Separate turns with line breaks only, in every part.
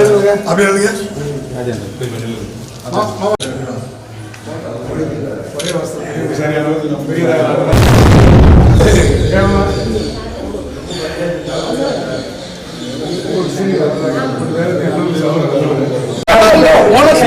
சொல்லுங்க அப்படி எழுதுங்க உனக்கு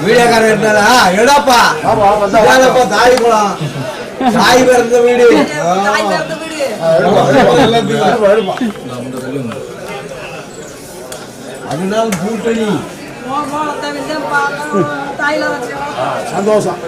வீடியோக்காரர் இருந்தாரா எடாப்பா இதானப்பா தாய் குளம் தாய் பிறந்த வீடு. அதனால கூட்டணி. சந்தோஷம்.